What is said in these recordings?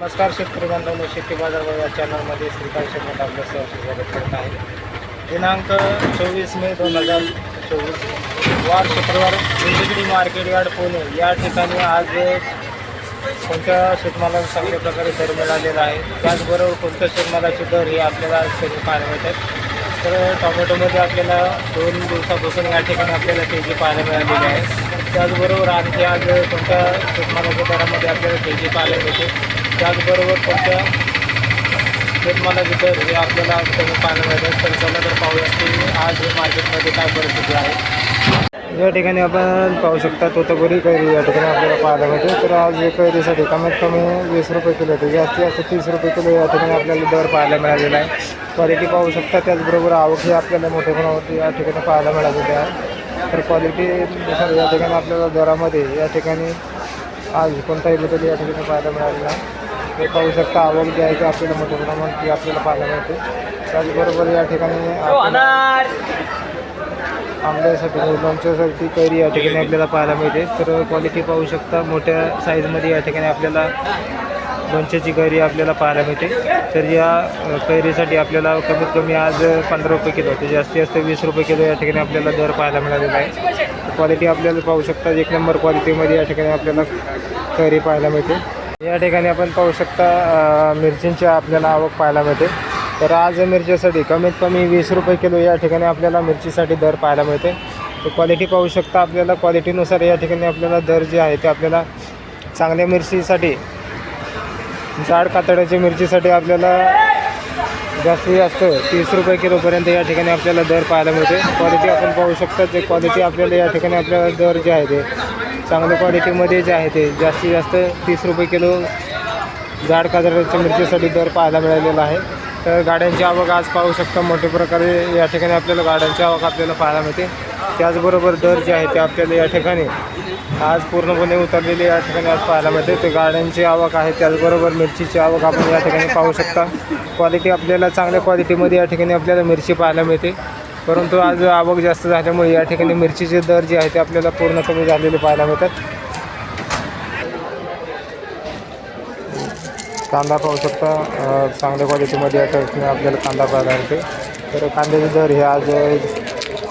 नमस्कार शेतकरी बांधवांनो शेती बाजार या चॅनलमध्ये श्रीकांत शर्मा आपलं सहर्ष स्वागत करत आहे. दिनांक चोवीस मे दोन हजार चोवीस वार शुक्रवार मार्केट यार्ड पुणे. या ठिकाणी आज कोणत्या शेतमालाला चांगल्या प्रकारे दर मिळालेला आहे? त्याचबरोबर कोणत्या शेतमालाचे दर हे आपल्याला आज कधी पाहायला मिळतात तर टोमॅटोमध्ये आपल्याला दोन दिवसापासून या ठिकाणी आपल्याला तेजी पाहायला मिळालेली आहे. त्याचबरोबर आणखी आज कोणत्या शेतमालाच्या दरामध्ये आपल्याला तेजी पाहायला मिळते त्याचबरोबर कोणत्या शेतमालाचे दर हे आपल्याला आज कमी पाहायला मिळतात तर चला तर पाहूया की आज मार्केटमध्ये काय परिस्थिती आहे. या ठिकाणी आपण पाहू शकता तोतापुरी कैरी या ठिकाणी आपल्याला पाहायला मिळते. तर आज कैरीसाठी कमीत कमी वीस रुपये किलो ते जास्ती जास्त तीस रुपये किलो या ठिकाणी आपल्याला दर पाहायला मिळालेला आहे. क्वालिटी पाहू शकता त्याचबरोबर आवक ही आपल्याला मोठ्या प्रमाणावरती या ठिकाणी पाहायला मिळालेली आहे. तर क्वालिटीनुसार या ठिकाणी आपल्याला दरामध्ये या ठिकाणी आज कोणताही बदल या ठिकाणी पाहायला मिळालेला आहे ते पाहू शकता आवक जी आहे ती आपल्याला मोठ्या प्रमाणात आपल्याला पाहायला मिळते. त्याचबरोबर या ठिकाणी आपल्याला आंब्यासाठी लोणच्यासाठी कैरी या ठिकाणी आपल्याला पाहायला मिळते. तर क्वालिटी पाहू शकता मोठ्या साईजमध्ये या ठिकाणी आपल्याला लोणच्याची कैरी आपल्याला पाहायला मिळते. तर या कैरीसाठी आपल्याला कमीत कमी आज पंधरा रुपये किलो ते जास्तीत जास्त वीस रुपये किलो या ठिकाणी आपल्याला दर पाहायला मिळालेला आहे. क्वालिटी आपल्याला पाहू शकता एक नंबर क्वालिटीमध्ये या ठिकाणी आपल्याला कैरी पाहायला मिळते. या ठिकाणी आपण पाहू शकता मिरचींची आपल्याला आवक पाहायला मिळते. तर आज मिरचीसाठी कमीत कमी वीस रुपये किलो या ठिकाणी आपल्याला मिरचीसाठी दर पाहायला मिळते. तर क्वालिटी पाहू शकता आपल्याला क्वालिटीनुसार या ठिकाणी आपल्याला दर जे आहे ते आपल्याला चांगल्या मिरचीसाठी जाड कातड्याच्या मिरचीसाठी आपल्याला जास्तीत जास्त तीस रुपये किलोपर्यंत या ठिकाणी आपल्याला दर पाहायला मिळते. क्वालिटी आपण पाहू शकता जे क्वालिटी आपल्याला या ठिकाणी आपल्याला दर जे आहे ते चांगल्या क्वालिटीमध्ये जे आहे ते जास्तीत जास्त तीस रुपये किलो जाड काजराच्या मिरचीसाठी दर पाहायला मिळालेला आहे. तर गाड्यांची आवक आज पाहू शकता मोठ्या प्रकारे या ठिकाणी आपल्याला गाड्यांची आवक आपल्याला पाहायला मिळते. त्याचबरोबर दर जे आहे ते आपल्याला या ठिकाणी आज पूर्णपणे उतरलेली या ठिकाणी आज पाहायला मिळते. ते गाड्यांची आवक आहे त्याचबरोबर मिरचीची आवक आपण या ठिकाणी पाहू शकता. क्वालिटी आपल्याला चांगल्या क्वालिटीमध्ये या ठिकाणी आपल्याला मिरची पाहायला मिळते. परंतु आज आवक जास्त झाल्यामुळे या ठिकाणी मिरचीचे दर जे आहे ते आपल्याला पूर्ण कमी झालेले पाहायला मिळतात. कांदा पाहू शकता चांगल्या क्वालिटीमध्ये या ठिकाणी आपल्याला कांदा पाहायला मिळते तर कांद्याचे दर हे आज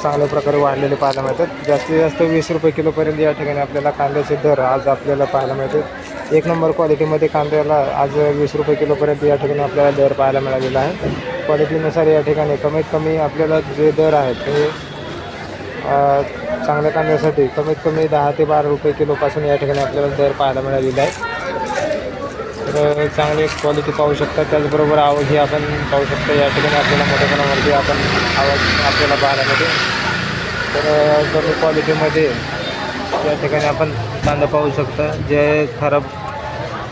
चांगल्या प्रकारे वाढलेले पाहायला मिळतात. जास्तीत जास्त वीस रुपये किलोपर्यंत या ठिकाणी आपल्याला कांद्याचे दर आज आपल्याला पाहायला मिळते एक नंबर क्वालिटीमध्ये कांद्याला आज वीस रुपये किलोपर्यंत या ठिकाणी आपल्याला दर पाहायला मिळालेला आहे. क्वालिटीनुसार या ठिकाणी कमीत कमी आपल्याला जे दर आहेत ते चांगल्या कांद्यासाठी कमीत कमी दहा ते बारा रुपये किलोपासून या ठिकाणी आपल्याला दर पाहायला मिळालेला आहे. तर चांगली क्वालिटी पाहू शकता. त्याचबरोबर आवाज आपण पाहू शकतो. या ठिकाणी आपल्याला मोठ्या प्रमाणावरती आपण आवाज आपल्याला पाहायला मिळते. तर कमी क्वालिटीमध्ये या ठिकाणी आपण कांदा पाहू शकता. जे खराब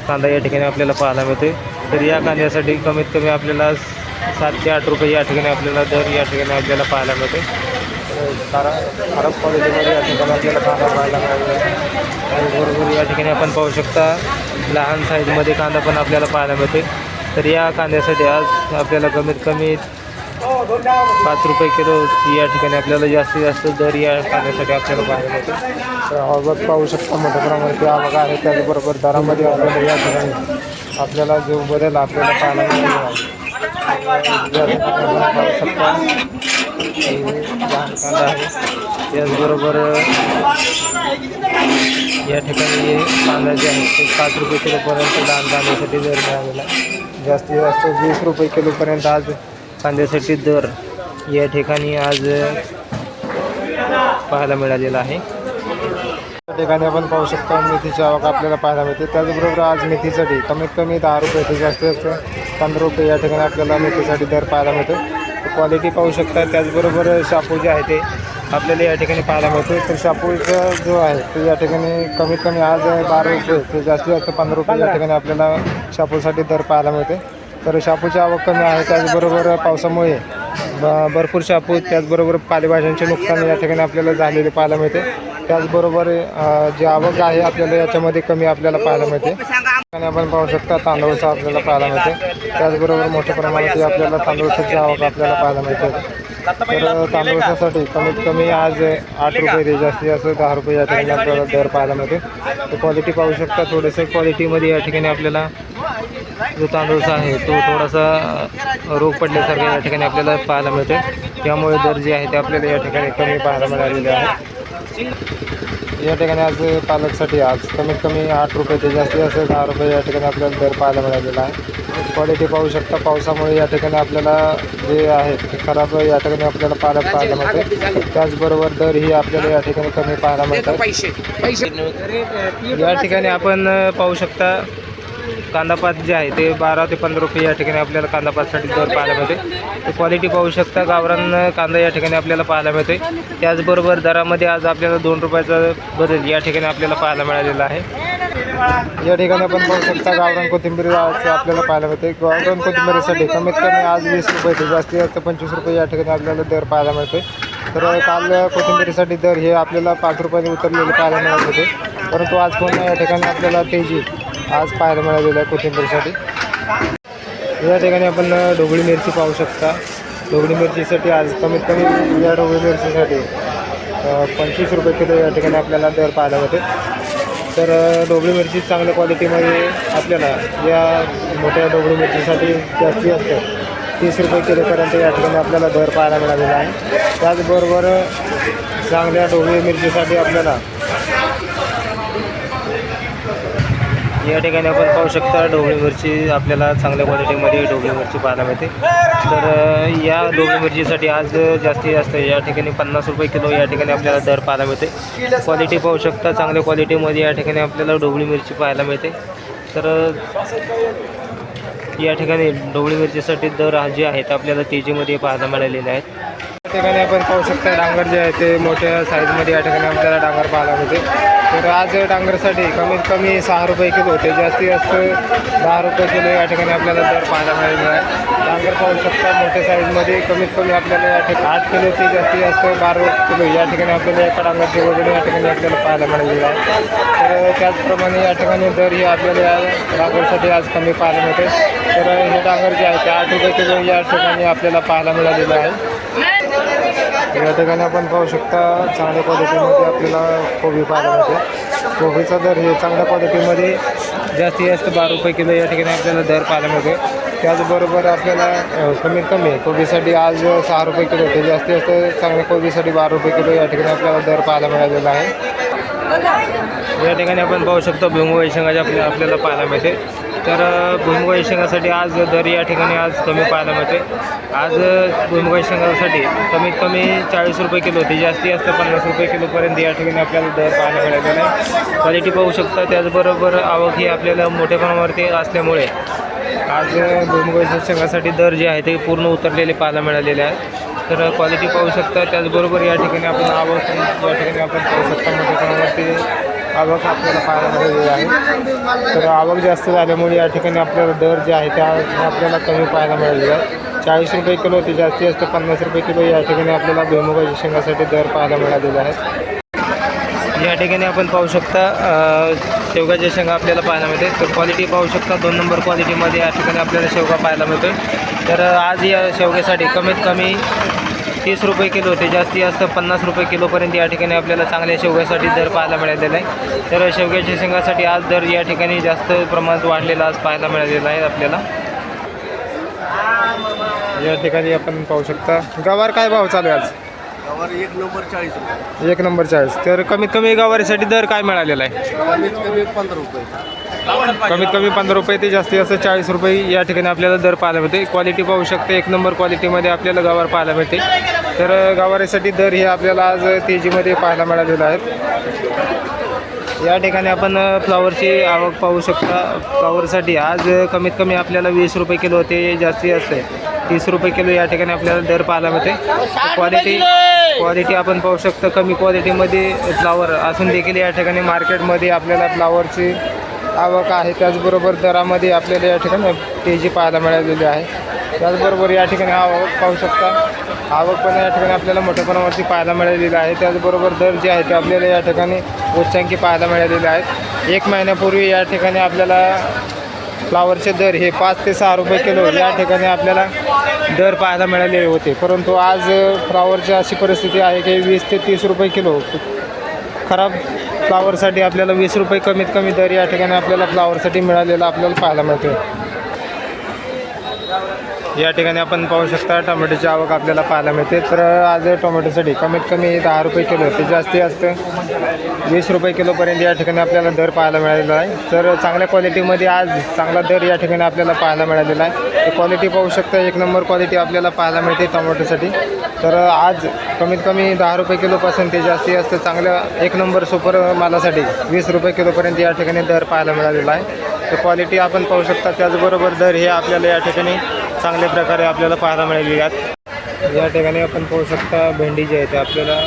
कांदा या ठिकाणी आपल्याला पाहायला मिळते तर या कांद्यासाठी कमीत कमी आपल्याला सात ते आठ रुपये या ठिकाणी आपल्याला दर या ठिकाणी आपल्याला पाहायला मिळते कारण खराब क्वालिटीमध्ये या ठिकाणी आपल्याला कांदा पाहायला मिळाला त्याचबरोबर या ठिकाणी आपण पाहू शकता लहान साईजमध्ये कांदा पण आपल्याला पाहायला मिळते तर या कांद्यासाठी आज आपल्याला कमीत कमी पाच रुपये किलो या ठिकाणी आपल्याला जास्तीत जास्त दर या पाण्यासाठी आपल्याला पाहायला मिळतो आवक पाहू शकता मोठ्या प्रमाणावरती आवक आहे त्याचबरोबर दरामध्ये आपल्याला या ठिकाणी आपल्याला जो बदल आपल्याला पाहायला मिळतो या ठिकाणी पाहू शकता कांदा आहे त्याचबरोबर या ठिकाणी कांदा जे आहे ते पाच रुपये किलोपर्यंत लहान जाण्यासाठी दर मिळालेला जास्तीत जास्त वीस रुपये किलोपर्यंत आज कांद्यासाठी दर या ठिकाणी आज पाहायला मिळालेला आहे. या ठिकाणी आपण पाहू शकता मेथीची आवक आपल्याला पाहायला मिळते. त्याचबरोबर आज मेथीसाठी कमीत कमी दहा रुपये ते जास्त पंधरा रुपये या ठिकाणी आपल्याला मेथीसाठी दर पाहायला मिळतो. क्वालिटी पाहू शकता. त्याचबरोबर शापू जे आहे ते आपल्याला या ठिकाणी पाहायला मिळते. तर शापूचा जो आहे तो या ठिकाणी कमीत कमी आज बारा रुपये ते जास्तीत जास्त पंधरा रुपये या ठिकाणी आपल्याला शापूसाठी दर पाहायला मिळते. तर शापूची आवक कमी आहे त्याचबरोबर पावसामुळे ब भरपूर शापू त्याचबरोबर पालेभाज्यांचे नुकसान या ठिकाणी आपल्याला झालेले पाहायला मिळते. त्याचबरोबर जी आवक आहे आपल्याला याच्यामध्ये कमी आपल्याला पाहायला मिळते. आणि आपण पाहू शकता तांदूळचा आपल्याला पाहायला मिळते. त्याचबरोबर मोठ्या प्रमाणात आपल्याला तांदूळची आवक आपल्याला पाहायला मिळते. तर तांदूळसाठी कमीत कमी आज आठ रुपये ते जास्तीत जास्त दहा रुपये या ठिकाणी आपल्याला दर पाहायला मिळते. तर क्वालिटी पाहू शकता थोडंसं क्वालिटीमध्ये या ठिकाणी आपल्याला जो तांदूळचा आहे तो थोडासा रोग पडल्यासारखा या ठिकाणी आपल्याला पाहायला मिळते त्यामुळे दर जे आहे ते आपल्याला या ठिकाणी कमी पाहायला मिळालेले आहे. या ठिकाणी आज पालकसाठी आज कमीत कमी आठ रुपये ते जास्तीत जास्त दहा रुपये या ठिकाणी आपल्याला दर पाहायला मिळालेला आहे. क्वालिटी पाहू शकता पावसामुळे या ठिकाणी आपल्याला जे आहे ते खराब या ठिकाणी आपल्याला पालक पाहायला मिळते त्याचबरोबर दर ही आपल्याला या ठिकाणी कमी पाहायला मिळतात या ठिकाणी आपण पाहू शकता कांदापात जे आहे ते बारा ते पंधरा रुपये या ठिकाणी आपल्याला कांदापातसाठी दर पाहायला मिळते तर क्वालिटी पाहू शकता गावरान कांदा या ठिकाणी आपल्याला पाहायला मिळते त्याचबरोबर दरामध्ये आज आपल्याला दोन रुपयाचा बदल या ठिकाणी आपल्याला पाहायला मिळालेला आहे. या ठिकाणी आपण पाहू शकता गावरान कोथिंबीर आज आपल्याला पाहायला मिळते गावरान कोथिंबीरीसाठी कमीत कमी आज वीस रुपये ते जास्तीत जास्त पंचवीस रुपये या ठिकाणी आपल्याला दर पाहायला मिळते तर काल कोथिंबीरीसाठी दर हे आपल्याला पाच रुपयाने उतरलेले पाहायला मिळत होते. परंतु आज पुन्हा या ठिकाणी आपल्याला तेजी आज पाहायला मिळालेलं आहे कोथिंबीरसाठी. या ठिकाणी आपण ढोबळी मिरची पाहू शकता. ढोबळी मिरचीसाठी आज कमीत कमी या ढोबळी मिरचीसाठी पंचवीस रुपये किलो या ठिकाणी आपल्याला दर पाहायला मिळते. तर ढोबळी मिरची चांगल्या क्वालिटीमध्ये आपल्याला या मोठ्या ढोबळी मिरचीसाठी जास्ती असते. तीस रुपये किलोपर्यंत या ठिकाणी आपल्याला दर पाहायला मिळालेला आहे. त्याचबरोबर चांगल्या ढोबळी मिरचीसाठी आपल्याला या ठिकाणी आपण पाहू शकता ढोबळी मिरची आपल्याला चांगल्या क्वालिटीमध्ये ढोबळी मिरची पाहायला मिळते. तर या ढोबळी मिरचीसाठी आज जास्तीत जास्त या ठिकाणी पन्नास रुपये किलो या ठिकाणी आपल्याला दर पाहायला मिळते. क्वालिटी पाहू शकता चांगल्या क्वालिटीमध्ये या ठिकाणी आपल्याला ढोबळी मिरची पाहायला मिळते. तर या ठिकाणी ढोबळी मिरचीसाठी दर जे आहेत आपल्याला तेजीमध्ये पाहायला मिळालेले आहेत. या ठिकाणी आपण पाहू शकता डांगर जे आहे ते मोठ्या साईजमध्ये या ठिकाणी आपल्याला डांगर पाहायला मिळते. तर आज डांगरसाठी कमीत कमी सहा रुपये किलो होते जास्तीत जास्त दहा रुपये किलो या ठिकाणी आपल्याला दर पाहायला मिळालेला आहे. डांगर पाहू शकता मोठ्या साईजमध्ये कमीत कमी आपल्याला या ठिकाणी आठ किलो ते जास्तीत जास्त बारा किलो या ठिकाणी आपल्याला एका डांगरचे वगैरे या ठिकाणी आपल्याला पाहायला मिळालेलं आहे. तर त्याचप्रमाणे या ठिकाणी दर हे आपल्याला या डांगरसाठी आज कमी पाहायला मिळते. तर हे डांगर जे आहे ते आठ रुपये किलो या ठिकाणी आपल्याला पाहायला मिळालेलं आहे. या ठिकाणी आपण पाहू शकता चांगल्या क्वालिटीमध्ये आपल्याला कोबी पाहायला मिळते. कोबीचा दर हे चांगल्या क्वालिटीमध्ये जास्तीत जास्त बारा रुपये किलो या ठिकाणी आपल्याला दर पाहायला मिळते. त्याचबरोबर आपल्याला कमीत कमी कोबीसाठी आज सहा रुपये किलो होते. जास्तीत जास्त चांगल्या कोबीसाठी बारा रुपये किलो या ठिकाणी आपल्याला दर पाहायला मिळालेला आहे. या ठिकाणी आपण पाहू शकतो भुईमुगाई वैशंगाचे आपल्या आपल्याला पाहायला मिळते. तर अ, भुईमुगाई शेंगासाठी आज दर या ठिकाणी आज कमी पाहायला मिळते आज अ, भुईमुगाई शेंगासाठी कमीत कमी चाळीस रुपये किलो ते जास्तीत जास्त पन्नास रुपये किलोपर्यंत या ठिकाणी आपल्याला दर पाहायला मिळालेला आहे. क्वालिटी पाहू शकता त्याचबरोबर आवक ही आपल्याला मोठ्या प्रमाणावरती असल्यामुळे आज अ, भुईमुगाई शेंगासाठी दर जे आहे ते पूर्ण उतरलेले पाहायला मिळालेले आहे तर क्वालिटी पाहू शकता त्याचबरोबर या ठिकाणी आपण आवक या ठिकाणी आपण पाहू शकता मोठ्या प्रमाणावरती आवक आपल्याला पाहायला मिळालेली आहे. तर आवक जास्त झाल्यामुळे या ठिकाणी आपल्याला दर जे आहे त्या आपल्याला कमी पाहायला मिळालेले आहे. चाळीस रुपये किलो ते जास्तीत जास्त पन्नास रुपये किलो या ठिकाणी आपल्याला भुईमुगाच्या शेंगासाठी दर पाहायला मिळालेले आहेत. या ठिकाणी आपण पाहू शकता शेवगाच्या शेंगा आपल्याला पाहायला मिळते. तर क्वालिटी पाहू शकता दोन नंबर क्वालिटीमध्ये या ठिकाणी आपल्याला शेवगा पाहायला मिळतो तर आज या शेवग्यासाठी कमीत कमी तीस रुपये किलो ते जास्तीत जास्त पन्नास रुपये किलोपर्यंत या ठिकाणी आपल्याला चांगल्या शेवग्यासाठी दर पाहायला मिळालेला आहे. तर शेवग्याच्या शेंगासाठी आज दर या ठिकाणी जास्त प्रमाणात वाढलेला आज पाहायला मिळालेला आहे आपल्याला. या ठिकाणी आपण पाहू शकता. गवार काय भाव चालू आहे आज? गवार एक नंबर चाळीस रुपये. एक नंबर चाळीस. तर कमीत कमी गवारीसाठी दर काय मिळालेला आहे? कमीत कमी पंधरा रुपये. कमीत कमी पंधरा रुपये ते जास्तीत जास्त चाळीस रुपये या ठिकाणी आपल्याला दर पाहायला मिळते क्वालिटी पाहू शकते एक नंबर क्वालिटीमध्ये आपल्याला गवार पाहायला मिळते. तर गवारीसाठी दर हे आपल्याला आज तेजीमध्ये पाहायला मिळालेलं आहे या ठिकाणी आपण फ्लावरची आवक पाहू शकता. फ्लावरसाठी आज कमीत कमी आपल्याला वीस रुपये किलो ते जास्तीत जास्त तीस रुपये किलो या ठिकाणी आपल्याला दर पाहायला मिळते. क्वालिटी क्वालिटी आपण पाहू शकतो. कमी क्वालिटीमध्ये फ्लावर असून देखील या ठिकाणी मार्केटमध्ये आपल्याला फ्लावरची आवक आहे. त्याचबरोबर दरामध्ये आपल्याला या ठिकाणी तेजी पाहायला मिळालेली आहे. त्याचबरोबर या ठिकाणी आवक पाहू शकता. आवक पण या ठिकाणी आपल्याला मोठ्या प्रमाणावरती पाहायला मिळालेली आहे. त्याचबरोबर दर जे आहे ते आपल्याला या ठिकाणी उच्चांकी पाहायला मिळालेले आहेत. एक महिन्यापूर्वी या ठिकाणी आपल्याला फ्लावरचे दर हे पाच ते सहा रुपये किलो या ठिकाणी आपल्याला दर पाहायला मिळालेले होते. परंतु आज फ्लावरची अशी परिस्थिती आहे की वीस ते तीस रुपये किलो खराब फ्लावरसाठी आपल्याला वीस रुपये कमीत कमी दर या ठिकाणी आपल्याला फ्लावरसाठी मिळालेला आपल्याला पाहायला मिळतो या ठिकाणी आपण पाहू शकता टोमॅटोची आवक आपल्याला पाहायला मिळते. तर आज टोमॅटोसाठी कमीत कमी दहा रुपये किलो ते जास्ती असतं. वीस रुपये किलोपर्यंत या ठिकाणी आपल्याला दर पाहायला मिळालेला आहे. तर चांगल्या क्वालिटीमध्ये आज चांगला दर या ठिकाणी आपल्याला पाहायला मिळालेला आहे. तर क्वालिटी पाहू शकता एक नंबर क्वालिटी आपल्याला पाहायला मिळते टोमॅटोसाठी. तर आज कमीत कमी दहा रुपये किलोपासून ते जास्ती असतं. चांगल्या एक नंबर सुपर मालासाठी वीस रुपये किलोपर्यंत या ठिकाणी दर पाहायला मिळालेला आहे. तर क्वालिटी आपण पाहू शकता त्याचबरोबर दर हे आपल्याला या ठिकाणी चांगल्या प्रकारे आपल्याला पाहायला मिळेल. आहेत या ठिकाणी आपण पाहू शकता भेंडी जी आहे ते आपल्याला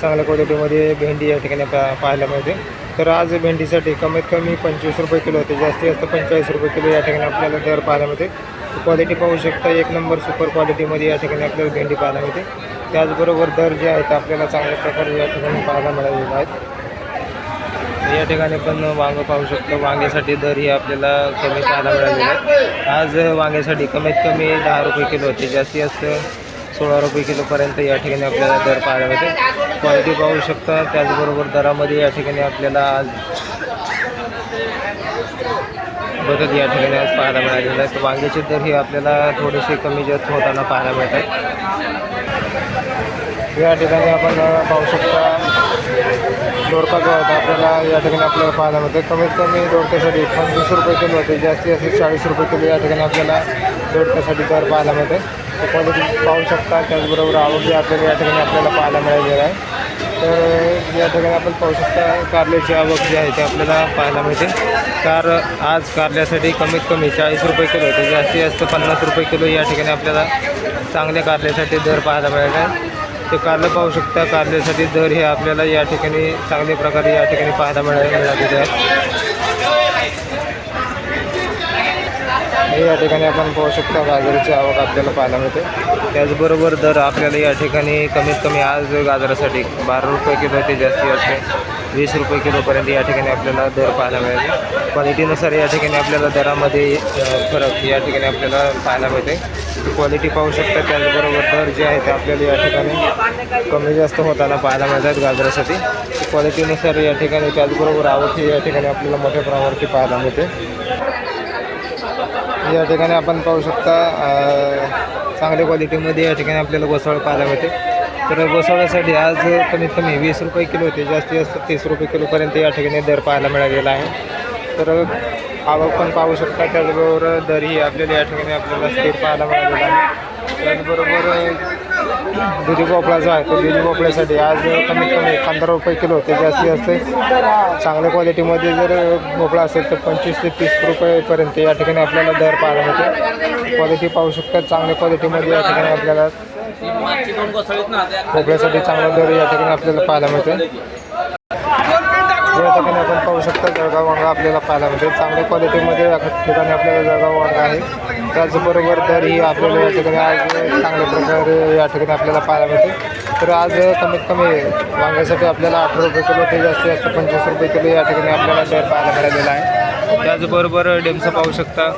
चांगल्या क्वालिटीमध्ये भेंडी या ठिकाणी पा पाहायला मिळते. तर आज भेंडीसाठी कमीत कमी पंचवीस रुपये किलो होते. जास्तीत जास्त पंचेचाळीस रुपये किलो या ठिकाणी आपल्याला दर पाहायला मिळते. क्वालिटी पाहू शकता एक नंबर सुपर क्वालिटीमध्ये या ठिकाणी आपल्याला भेंडी पाहायला मिळते. त्याचबरोबर दर जे आहेत आपल्याला चांगल्या प्रकारे या ठिकाणी पाहायला मिळालेले आहेत. या ठिकाणी पण वांगं पाहू शकतो. वांग्यासाठी दर ही आपल्याला कमी पाहायला मिळालेले आहेत आज वांग्यासाठी कमीत कमी दहा रुपये किलो होते. जास्तीत जास्त सोळा रुपये किलोपर्यंत या ठिकाणी आपल्याला दर पाहायला मिळते. क्वालिटी पाहू शकता. त्याचबरोबर दरामध्ये या ठिकाणी आपल्याला आज बदल या ठिकाणी आज पाहायला मिळालेला आहे. तर वांग्याचे दर ही आपल्याला थोडेसे कमी जास्त होताना पाहायला मिळतात. या ठिकाणी आपण पाहू शकता दोडका जो होता आपल्याला या ठिकाणी आपल्याला पाहायला मिळते कमीत कमी दोडक्यासाठी पंचवीस रुपये किलो होते जास्तीत जास्त चाळीस रुपये किलो या ठिकाणी आपल्याला दोडक्यासाठी दर पाहायला मिळते तर क्वालिटी पाहू शकता त्याचबरोबर आवक आपल्याला या ठिकाणी आपल्याला पाहायला मिळालेलं आहे. तर या ठिकाणी आपण पाहू शकता कारल्याची आवक जी आहे ती आपल्याला पाहायला मिळते. कार आज कारल्यासाठी कमीत कमी चाळीस रुपये किलो होते जास्तीत जास्त पन्नास रुपये किलो या ठिकाणी आपल्याला चांगल्या कारल्यासाठी दर पाहायला मिळाला आहे. ते कारलं पाहू शकता. कारल्यासाठी दर हे आपल्याला या ठिकाणी चांगल्या प्रकारे या ठिकाणी पाहायला मिळाले मिळालेले हे या ठिकाणी आपण पाहू शकता गाजराची आवक आपल्याला पाहायला मिळते. त्याचबरोबर दर आपल्याला या ठिकाणी कमीत कमी आज गाजरासाठी बारा रुपये किलो ते जास्ती असते. वीस रुपये किलोपर्यंत या ठिकाणी आपल्याला दर पाहायला मिळते क्वालिटीनुसार या ठिकाणी आपल्याला दरामध्ये फरक या ठिकाणी आपल्याला पाहायला मिळते क्वालिटी पाहू शकता त्याचबरोबर दर जे आहे ते आपल्याला या ठिकाणी कमी जास्त होताना पाहायला मिळतात गाजरासाठी. क्वालिटीनुसार या ठिकाणी त्याचबरोबर आवक ही या ठिकाणी आपल्याला मोठ्या प्रमाणावरती पाहायला मिळते. या ठिकाणी आपण पाहू शकता चांगल्या क्वालिटीमध्ये या ठिकाणी आपल्याला घोसाळ पाहायला मिळते. तर घोसाळ्यासाठी आज कमीत कमी वीस रुपये किलो होते जास्तीत जास्त तीस रुपये किलोपर्यंत या ठिकाणी दर पाहायला मिळालेला आहे. तर आवक पण पाहू शकता त्याचबरोबर दरही आपल्याला या ठिकाणी आपल्याला स्थिर पाहायला मिळालेला आहे. त्याचबरोबर दुधी भोपळा जो आहे तो दुधी भोपळ्यासाठी आज कमीत कमी पंधरा रुपये किलो होते जास्तीत जास्त चांगल्या क्वालिटीमध्ये जर भोपळा असेल तर पंचवीस ते तीस रुपयेपर्यंत या ठिकाणी आपल्याला दर पाहायला मिळते. क्वालिटी पाहू शकता चांगल्या क्वालिटीमध्ये या ठिकाणी आपल्याला भोपळ्यासाठी चांगला दर या ठिकाणी आपल्याला पाहायला मिळते या ठिकाणी आपण पाहू शकता जळगाव वांगा आपल्याला पाहायला मिळते. चांगल्या क्वालिटीमध्ये या ठिकाणी आपल्याला जळगाव वांगा आहे. त्याचबरोबर दर ही आपल्याला या ठिकाणी आज चांगल्या प्रकारे या ठिकाणी आपल्याला पाहायला मिळते. तर आज कमीत कमी वांग्यासाठी आपल्याला अठरा रुपये किलो ते जास्तीत जास्त पंचवीस रुपये किलो या ठिकाणी आपल्याला दर पाहायला मिळालेला आहे. त्याचबरोबर डेमसा पाहू शकता.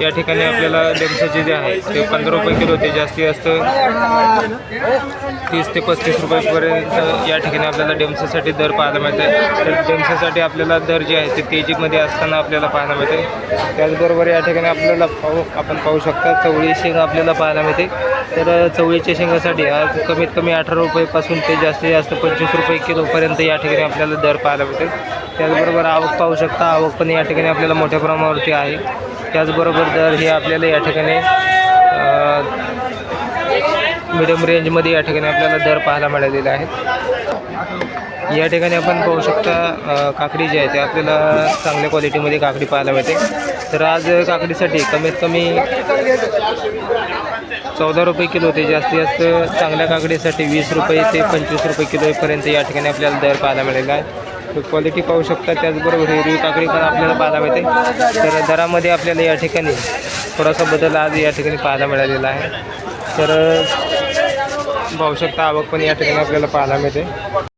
या ठिकाणी आपल्याला डेमसाचे जे आहे ते पंधरा रुपये किलो ते जास्तीत जास्त तीस ते पस्तीस रुपयेपर्यंत या ठिकाणी आपल्याला डेमसासाठी दर पाहायला मिळते तर डेमसासाठी आपल्याला दर जे आहे ते तेजीमध्ये असताना आपल्याला पाहायला मिळते त्याचबरोबर या ठिकाणी आपल्याला पाहू आपण पाहू शकता चवळी शेंग आपल्याला पाहायला मिळते. तर चवळीच्या शेंगासाठी आज कमीत कमी अठरा रुपयेपासून ते जास्तीत जास्त पंचवीस रुपये किलोपर्यंत या ठिकाणी आपल्याला दर पाहायला मिळते त्याचबरोबर आवक पाहू शकता आवक पण या ठिकाणी आपल्याला मोठ्या प्रमाणावरती आहे. त्याचबरोबर दर हे आपल्याला या ठिकाणी मिडियम रेंजमध्ये या ठिकाणी आपल्याला दर पाहायला मिळालेले आहेत. या ठिकाणी आपण पाहू शकता काकडी जी आहे ते आपल्याला चांगल्या क्वालिटीमध्ये काकडी पाहायला मिळते. तर आज काकडीसाठी कमीत कमी चौदा रुपये किलो ते जास्तीत जास्त चांगल्या काकडीसाठी वीस रुपये ते पंचवीस रुपये किलोपर्यंत या ठिकाणी आपल्याला दर पाहायला मिळेल आहे. तर क्वालिटी पाहू शकता. त्याचबरोबर हिरवी काकडी पण आपल्याला पाहायला मिळते. तर दरामध्ये आपल्याला या ठिकाणी थोडासा बदल आज या ठिकाणी पाहायला मिळालेला आहे. तर पाहू शकता आवक पण या ठिकाणी आपल्याला पाहायला मिळते.